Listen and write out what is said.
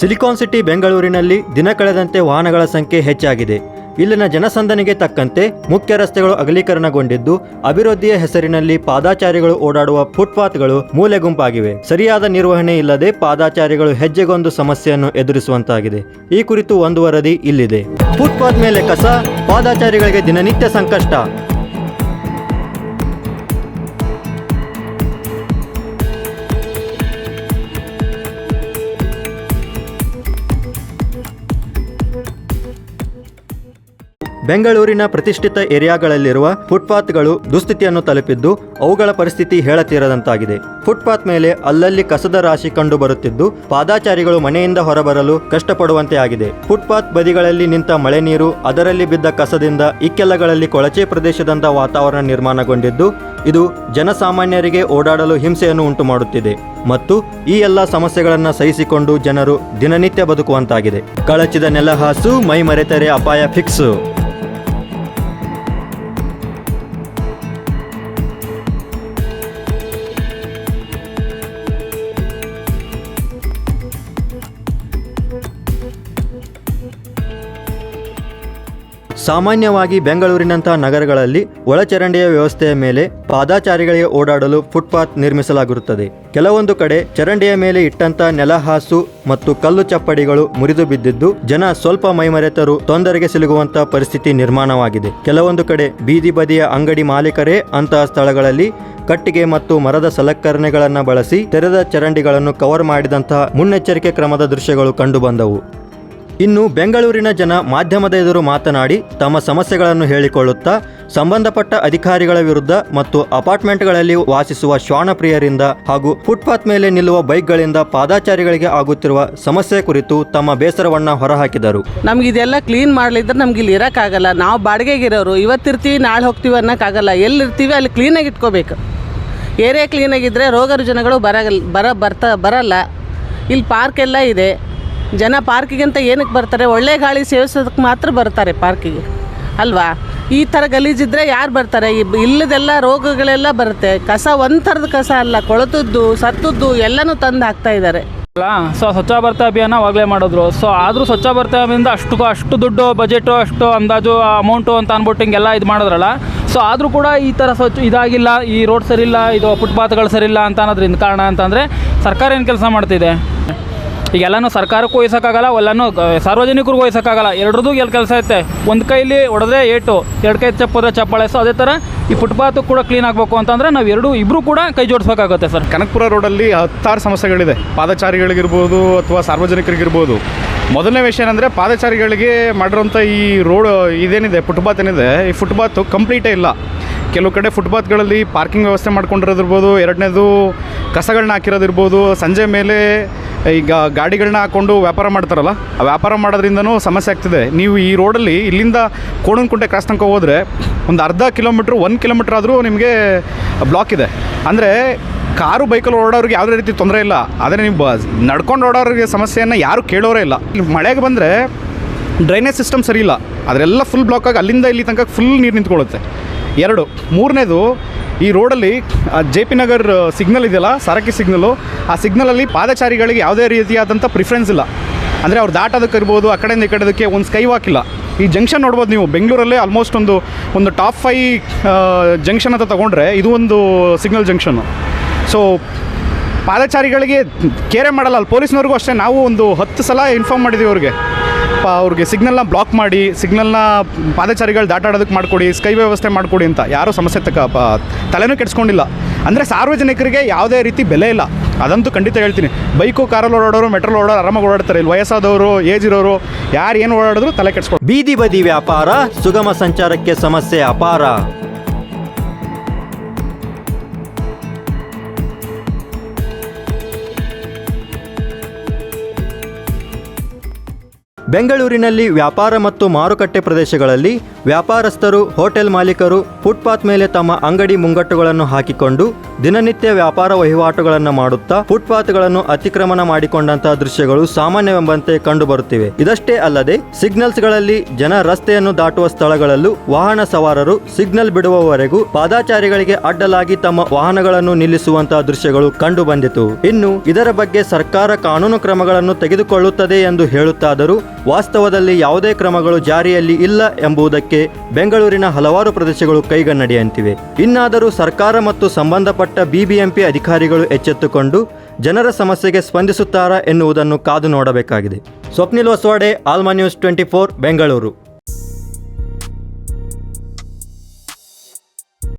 Silicon city, ಬೆಂಗಳೂರಿನಲ್ಲಿ ದಿನ ಕಳೆದಂತೆ ವಾಹನಗಳ ಸಂಖ್ಯೆ ಹೆಚ್ಚಾಗಿದೆ. ಇಲ್ಲಿನ ಜನಸಂದಣಿಗೆ ತಕ್ಕಂತೆ ಮುಖ್ಯ ರಸ್ತೆಗಳು ಅಗಲೀಕರಣಗೊಂಡಿದ್ದು, ಅಭಿವೃದ್ಧಿಯ ಹೆಸರಿನಲ್ಲಿ ಪಾದಾಚಾರಿಗಳು ಓಡಾಡುವ ಫುಟ್ಪಾತ್ಗಳು ಮೂಲೆ ಗುಂಪಾಗಿವೆ ಸರಿಯಾದ ನಿರ್ವಹಣೆ ಇಲ್ಲದೆ ಪಾದಾಚಾರಿಗಳು ಹೆಜ್ಜೆಗೊಂದು ಸಮಸ್ಯೆಯನ್ನು ಎದುರಿಸುವಂತಾಗಿದೆ. ಈ ಕುರಿತು ಒಂದು ವರದಿ ಇಲ್ಲಿದೆ. ಫುಟ್ಪಾತ್ ಮೇಲೆ ಕಸ, ಪಾದಾಚಾರಿಗಳಿಗೆ ದಿನನಿತ್ಯ ಸಂಕಷ್ಟ. ಬೆಂಗಳೂರಿನ ಪ್ರತಿಷ್ಠಿತ ಏರಿಯಾಗಳಲ್ಲಿರುವ ಫುಟ್ಪಾತ್ಗಳು ದುಸ್ಥಿತಿಯನ್ನು ತಲುಪಿದ್ದು ಅವುಗಳ ಪರಿಸ್ಥಿತಿ ಹೇಳತೀರದಂತಾಗಿದೆ. ಫುಟ್ಪಾತ್ ಮೇಲೆ ಅಲ್ಲಲ್ಲಿ ಕಸದ ರಾಶಿ ಕಂಡು ಬರುತ್ತಿದ್ದು ಪಾದಾಚಾರಿಗಳು ಮನೆಯಿಂದ ಹೊರಬರಲು ಕಷ್ಟಪಡುವಂತೆ ಆಗಿದೆ. ಫುಟ್ಪಾತ್ ಬದಿಗಳಲ್ಲಿ ನಿಂತ ಮಳೆ ನೀರು, ಅದರಲ್ಲಿ ಬಿದ್ದ ಕಸದಿಂದ ಇಕ್ಕೆಲ್ಲಗಳಲ್ಲಿ ಕೊಳಚೆ ಪ್ರದೇಶದಂತ ವಾತಾವರಣ ನಿರ್ಮಾಣಗೊಂಡಿದ್ದು ಇದು ಜನಸಾಮಾನ್ಯರಿಗೆ ಓಡಾಡಲು ಹಿಂಸೆಯನ್ನು ಉಂಟು ಮಾಡುತ್ತಿದೆ ಮತ್ತು ಈ ಎಲ್ಲ ಸಮಸ್ಯೆಗಳನ್ನು ಸಹಿಸಿಕೊಂಡು ಜನರು ದಿನನಿತ್ಯ ಬದುಕುವಂತಾಗಿದೆ. ಕಳಚಿದ ನೆಲಹಾಸು ಮೈ ಮರೆತರೆ ಅಪಾಯ ಫಿಕ್ಸು. ಸಾಮಾನ್ಯವಾಗಿ ಬೆಂಗಳೂರಿನಂತಹ ನಗರಗಳಲ್ಲಿ ಒಳಚರಂಡಿಯ ವ್ಯವಸ್ಥೆಯ ಮೇಲೆ ಪಾದಾಚಾರಿಗಳಿಗೆ ಓಡಾಡಲು ಫುಟ್ಪಾತ್ ನಿರ್ಮಿಸಲಾಗಿರುತ್ತದೆ. ಕೆಲವೊಂದು ಕಡೆ ಚರಂಡಿಯ ಮೇಲೆ ಇಟ್ಟಂತ ನೆಲಹಾಸು ಮತ್ತು ಕಲ್ಲು ಚಪ್ಪಡಿಗಳು ಮುರಿದು ಬಿದ್ದಿದ್ದು, ಜನ ಸ್ವಲ್ಪ ಮೈಮರೆತರು ತೊಂದರೆಗೆ ಸಿಲುಗುವಂತ ಪರಿಸ್ಥಿತಿ ನಿರ್ಮಾಣವಾಗಿದೆ. ಕೆಲವೊಂದು ಕಡೆ ಬೀದಿ ಬದಿಯ ಅಂಗಡಿ ಮಾಲೀಕರೇ ಅಂತಹ ಸ್ಥಳಗಳಲ್ಲಿ ಕಟ್ಟಿಗೆ ಮತ್ತು ಮರದ ಸಲಕರಣೆಗಳನ್ನು ಬಳಸಿ ತೆರೆದ ಚರಂಡಿಗಳನ್ನು ಕವರ್ ಮಾಡಿದಂತಹ ಮುನ್ನೆಚ್ಚರಿಕೆ ಕ್ರಮದ ದೃಶ್ಯಗಳು ಕಂಡುಬಂದವು ಇನ್ನು ಬೆಂಗಳೂರಿನ ಜನ ಮಾಧ್ಯಮದ ಎದುರು ಮಾತನಾಡಿ ತಮ್ಮ ಸಮಸ್ಯೆಗಳನ್ನು ಹೇಳಿಕೊಳ್ಳುತ್ತಾ ಸಂಬಂಧಪಟ್ಟ ಅಧಿಕಾರಿಗಳ ವಿರುದ್ಧ ಮತ್ತು ಅಪಾರ್ಟ್ಮೆಂಟ್ಗಳಲ್ಲಿ ವಾಸಿಸುವ ಶ್ವಾನಪ್ರಿಯರಿಂದ ಹಾಗೂ ಫುಟ್ಪಾತ್ ಮೇಲೆ ನಿಲ್ಲುವ ಬೈಕ್ಗಳಿಂದ ಪಾದಾಚಾರಿಗಳಿಗೆ ಆಗುತ್ತಿರುವ ಸಮಸ್ಯೆ ಕುರಿತು ತಮ್ಮ ಬೇಸರವನ್ನ ಹೊರಹಾಕಿದರು. ನಮ್ಗೆ ಇದೆಲ್ಲ ಕ್ಲೀನ್ ಮಾಡ್ಲಿದ್ರೆ ನಮ್ಗೆ ಇಲ್ಲಿ ಇರೋಕ್ಕಾಗಲ್ಲ. ನಾವು ಬಾಡಿಗೆಗಿರೋರು ಇವತ್ತಿರ್ತೀವಿ, ನಾಳೆ ಹೋಗ್ತೀವಿ ಅನ್ನೋಕ್ಕಾಗಲ್ಲ. ಎಲ್ಲಿರ್ತೀವಿ ಅಲ್ಲಿ ಕ್ಲೀನಾಗಿ ಇಟ್ಕೋಬೇಕು. ಏರಿಯಾ ಕ್ಲೀನಾಗಿದ್ದರೆ ರೋಗ ರುಜಿನಗಳು ಬರ ಬರ ಬರ್ತಾ ಬರಲ್ಲ. ಇಲ್ಲಿ ಪಾರ್ಕ್ ಎಲ್ಲ ಇದೆ. ಜನ ಪಾರ್ಕಿಗಿಂತ ಏನಕ್ಕೆ ಬರ್ತಾರೆ? ಒಳ್ಳೆ ಗಾಳಿ ಸೇವಿಸೋದಕ್ಕೆ ಮಾತ್ರ ಬರ್ತಾರೆ ಪಾರ್ಕಿಗೆ. ಅಲ್ವಾ? ಈ ಥರ ಗಲೀಜಿದ್ರೆ ಯಾರು ಬರ್ತಾರೆ? ಈ ಇಲ್ಲದೆಲ್ಲ ರೋಗಗಳೆಲ್ಲ ಬರುತ್ತೆ. ಕಸ ಒಂದು ಥರದ ಕಸ ಅಲ್ಲ, ಕೊಳತದ್ದು, ಸತ್ತದ್ದು ಎಲ್ಲನೂ ತಂದು ಹಾಕ್ತಾ ಇದ್ದಾರೆ ಅಲ್ಲ, ಸೊ ಸ್ವಚ್ಛ ಭಾರತ ಅಭಿಯಾನ ಅವಾಗಲೇ ಮಾಡಿದ್ರು. ಸೊ ಆದರೂ ಸ್ವಚ್ಛ ಭಾರತ ಅಭಿಯಾನದಿಂದ ಅಷ್ಟು ಅಷ್ಟು ದುಡ್ಡು ಬಜೆಟು ಅಷ್ಟು ಅಂದಾಜು ಅಮೌಂಟು ಅಂತ ಅಂದ್ಬಿಟ್ಟು ಹಿಂಗೆಲ್ಲ ಇದು ಮಾಡಿದ್ರಲ್ಲ. ಸೊ ಆದರೂ ಕೂಡ ಈ ಥರ ಸ್ವಚ್ಛ ಇದಾಗಿಲ್ಲ, ಈ ರೋಡ್ ಸರಿಯಿಲ್ಲ, ಇದು ಫುಟ್ಪಾತ್ಗಳು ಸರಿಯಿಲ್ಲ ಅಂತ ಅನ್ನೋದ್ರಿಂದ ಕಾರಣ ಅಂತಂದರೆ ಸರ್ಕಾರ ಏನು ಕೆಲಸ ಮಾಡ್ತಿದೆ? ಈಗ ಎಲ್ಲನೂ ಸರ್ಕಾರಕ್ಕೂ ವಹಿಸೋಕ್ಕಾಗಲ್ಲ ಎಲ್ಲನೂ ಸಾರ್ವಜನಿಕರಿಗೂ ವಹಿಸೋಕ್ಕಾಗಲ್ಲ ಎರಡರದ್ದು ಎಲ್ಲಿ ಕೆಲಸ ಐತೆ. ಒಂದು ಕೈಲಿ ಹೊಡೆದ್ರೆ ಏಟು, ಎರಡು ಕೈ ಚಪ್ಪದ್ರೆ ಚಪ್ಪಾಳೆ. ಸೊ ಅದೇ ಥರ ಈ ಫುಟ್ಪಾತು ಕೂಡ ಕ್ಲೀನ್ ಆಗಬೇಕು ಅಂತಂದರೆ ನಾವು ಎರಡು ಇಬ್ಬರು ಕೂಡ ಕೈ ಜೋಡಿಸ್ಬೇಕಾಗುತ್ತೆ ಸರ್. ಕನಕಪುರ ರೋಡಲ್ಲಿ ಹತ್ತಾರು ಸಮಸ್ಯೆಗಳಿದೆ. ಪಾದಚಾರಿಗಳಿಗಿರ್ಬೋದು ಅಥವಾ ಸಾರ್ವಜನಿಕರಿಗಿರ್ಬೋದು. ಮೊದಲನೇ ವಿಷಯ ಏನಂದರೆ ಪಾದಚಾರಿಗಳಿಗೆ ಮಾಡಿರೋಂಥ ಈ ರೋಡ್ ಇದೇನಿದೆ, ಫುಟ್ಪಾತ್ ಏನಿದೆ, ಈ ಫುಟ್ಪಾತ್ ಕಂಪ್ಲೀಟೇ ಇಲ್ಲ. ಕೆಲವು ಕಡೆ ಫುಟ್ಪಾತ್ಗಳಲ್ಲಿ ಪಾರ್ಕಿಂಗ್ ವ್ಯವಸ್ಥೆ ಮಾಡ್ಕೊಂಡಿರೋದಿರ್ಬೋದು. ಎರಡನೇದು ಕಸಗಳನ್ನ ಹಾಕಿರೋದಿರ್ಬೋದು, ಸಂಜೆ ಮೇಲೆ ಈಗ ಗಾಡಿಗಳನ್ನ ಹಾಕ್ಕೊಂಡು ವ್ಯಾಪಾರ ಮಾಡ್ತಾರಲ್ಲ, ಆ ವ್ಯಾಪಾರ ಮಾಡೋದ್ರಿಂದನೂ ಸಮಸ್ಯೆ ಆಗ್ತಿದೆ. ನೀವು ಈ ರೋಡಲ್ಲಿ ಇಲ್ಲಿಂದ ಕೋಣನಕುಂಟೆ ಕ್ರಾಸ್ ತನಕ ಹೋದರೆ ಒಂದು ಅರ್ಧ ಕಿಲೋಮೀಟ್ರ್, ಒಂದು ಕಿಲೋಮೀಟ್ರ್ ಆದರೂ ನಿಮಗೆ ಬ್ಲಾಕ್ ಇದೆ. ಅಂದರೆ ಕಾರು ಬೈಕಲ್ಲಿ ಓಡೋರಿಗೆ ಯಾವುದೇ ರೀತಿ ತೊಂದರೆ ಇಲ್ಲ. ಆದರೆ ನೀವು ನಡ್ಕೊಂಡು ಓಡೋರಿಗೆ ಸಮಸ್ಯೆಯನ್ನು ಯಾರು ಕೇಳೋರೇ ಇಲ್ಲ. ಮಳೆಗೆ ಬಂದರೆ ಡ್ರೈನೇಜ್ ಸಿಸ್ಟಮ್ ಸರಿ ಇಲ್ಲ. ಅದರೆಲ್ಲ ಫುಲ್ ಬ್ಲಾಕ್ ಆಗಿ ಅಲ್ಲಿಂದ ಇಲ್ಲಿ ತನಕ ಫುಲ್ ನೀರು ನಿಂತ್ಕೊಳ್ಳುತ್ತೆ. ಎರಡು. ಮೂರನೇದು, ಈ ರೋಡಲ್ಲಿ ಜೆ ಪಿ ನಗರ್ ಸಿಗ್ನಲ್ ಇದೆಯಲ್ಲ, ಸರಕಿ ಸಿಗ್ನಲು, ಆ ಸಿಗ್ನಲಲ್ಲಿ ಪಾದಚಾರಿಗಳಿಗೆ ಯಾವುದೇ ರೀತಿಯಾದಂಥ ಪ್ರಿಫರೆನ್ಸ್ ಇಲ್ಲ. ಅಂದರೆ ಅವ್ರು ದಾಟೋದಕ್ಕೆ ಇರ್ಬೋದು ಆ ಕಡೆಯಿಂದ ಈ ಕಡೆದಕ್ಕೆ ಒಂದು ಸ್ಕೈ ವಾಕ್ ಇಲ್ಲ. ಈ ಜಂಕ್ಷನ್ ನೋಡ್ಬೋದು ನೀವು, ಬೆಂಗಳೂರಲ್ಲೇ ಆಲ್ಮೋಸ್ಟ್ ಒಂದು ಒಂದು ಟಾಪ್ ಫೈ ಜಂಕ್ಷನ್ ಅಂತ ತೊಗೊಂಡ್ರೆ, ಇದು ಒಂದು ಸಿಗ್ನಲ್ ಜಂಕ್ಷನ್ನು ಸೊ ಪಾದಚಾರಿಗಳಿಗೆ ಕೇರೆ ಮಾಡಲ್ಲ. ಅಲ್ಲಿ ಪೊಲೀಸ್ನವ್ರಿಗೂ ಅಷ್ಟೇ, ನಾವು ಒಂದು ಹತ್ತು ಸಲ ಇನ್ಫಾರ್ಮ್ ಮಾಡಿದ್ದೀವಿ ಅವ್ರಿಗೆ. ಅವ್ರಿಗೆ ಸಿಗ್ನಲ್ನ ಬ್ಲಾಕ್ ಮಾಡಿ, ಸಿಗ್ನಲ್ನ ಪಾದಚಾರಿಗಳು ದಾಟಾಡೋದಕ್ಕೆ ಮಾಡಿಕೊಡಿ, ಸ್ಕೈ ವ್ಯವಸ್ಥೆ ಮಾಡಿಕೊಡಿ ಅಂತ ಯಾರೂ ಸಮಸ್ಯೆ ತಕ್ಕ ಪ ತಲೆನೂ ಕೆಡಿಸ್ಕೊಂಡಿಲ್ಲ. ಅಂದರೆ ಸಾರ್ವಜನಿಕರಿಗೆ ಯಾವುದೇ ರೀತಿ ಬೆಲೆ ಇಲ್ಲ. ಅದಂತೂ ಖಂಡಿತ ಹೇಳ್ತೀನಿ. ಬೈಕು, ಕಾರಲ್ಲಿ ಓಡಾಡೋರು, ಮೆಟ್ರೋಲ್ ಓಡಾಡೋ ಆರಾಮಾಗಿ ಓಡಾಡ್ತಾರೆ. ಇಲ್ಲಿ ವಯಸ್ಸಾದವರು, ಏಜ್ ಇರೋರು, ಯಾರು ಏನು ಓಡಾಡಿದ್ರು ತಲೆ ಕೆಡಿಸ್ಕೊಂಡು ಬೀದಿ ಬದಿ ವ್ಯಾಪಾರ, ಸುಗಮ ಸಂಚಾರಕ್ಕೆ ಸಮಸ್ಯೆ ಅಪಾರ. ಬೆಂಗಳೂರಿನಲ್ಲಿ ವ್ಯಾಪಾರ ಮತ್ತು ಮಾರುಕಟ್ಟೆ ಪ್ರದೇಶಗಳಲ್ಲಿ ವ್ಯಾಪಾರಸ್ಥರು, ಹೋಟೆಲ್ ಮಾಲೀಕರು, ಫುಟ್ಪಾತ್ ಮೇಲೆ ತಮ್ಮ ಅಂಗಡಿ ಮುಂಗಟ್ಟುಗಳನ್ನು ಹಾಕಿಕೊಂಡು ದಿನನಿತ್ಯ ವ್ಯಾಪಾರ ವಹಿವಾಟುಗಳನ್ನು ಮಾಡುತ್ತಾ ಫುಟ್ಪಾತ್ಗಳನ್ನು ಅತಿಕ್ರಮಣ ಮಾಡಿಕೊಂಡಂತಹ ದೃಶ್ಯಗಳು ಸಾಮಾನ್ಯವೆಂಬಂತೆ ಕಂಡುಬರುತ್ತಿವೆ. ಇದಷ್ಟೇ ಅಲ್ಲದೆ, ಸಿಗ್ನಲ್ಸ್ಗಳಲ್ಲಿ ಜನ ರಸ್ತೆಯನ್ನು ದಾಟುವ ಸ್ಥಳಗಳಲ್ಲೂ ವಾಹನ ಸವಾರರು ಸಿಗ್ನಲ್ ಬಿಡುವವರೆಗೂ ಪಾದಾಚಾರಿಗಳಿಗೆ ಅಡ್ಡಲಾಗಿ ತಮ್ಮ ವಾಹನಗಳನ್ನು ನಿಲ್ಲಿಸುವಂತಹ ದೃಶ್ಯಗಳು ಕಂಡುಬಂದಿತು. ಇನ್ನು ಇದರ ಬಗ್ಗೆ ಸರ್ಕಾರ ಕಾನೂನು ಕ್ರಮಗಳನ್ನು ತೆಗೆದುಕೊಳ್ಳುತ್ತದೆ ಎಂದು ಹೇಳುತ್ತಾದರೂ ವಾಸ್ತವದಲ್ಲಿ ಯಾವುದೇ ಕ್ರಮಗಳು ಜಾರಿಯಲ್ಲಿ ಇಲ್ಲ ಎಂಬುದಕ್ಕೆ ಬೆಂಗಳೂರಿನ ಹಲವಾರು ಪ್ರದೇಶಗಳು ಕೈಗನ್ನಡಿಯಂತಿವೆ ಇನ್ನಾದರೂ ಸರ್ಕಾರ ಮತ್ತು ಸಂಬಂಧಪಟ್ಟ ಬಿಬಿಎಂಪಿ ಅಧಿಕಾರಿಗಳು ಎಚ್ಚೆತ್ತುಕೊಂಡು ಜನರ ಸಮಸ್ಯೆಗೆ ಸ್ಪಂದಿಸುತ್ತಾರಾ ಎನ್ನುವುದನ್ನು ಕಾದು ನೋಡಬೇಕಾಗಿದೆ. Swapnil Hosavade Alma news twenty four, Bengaluru.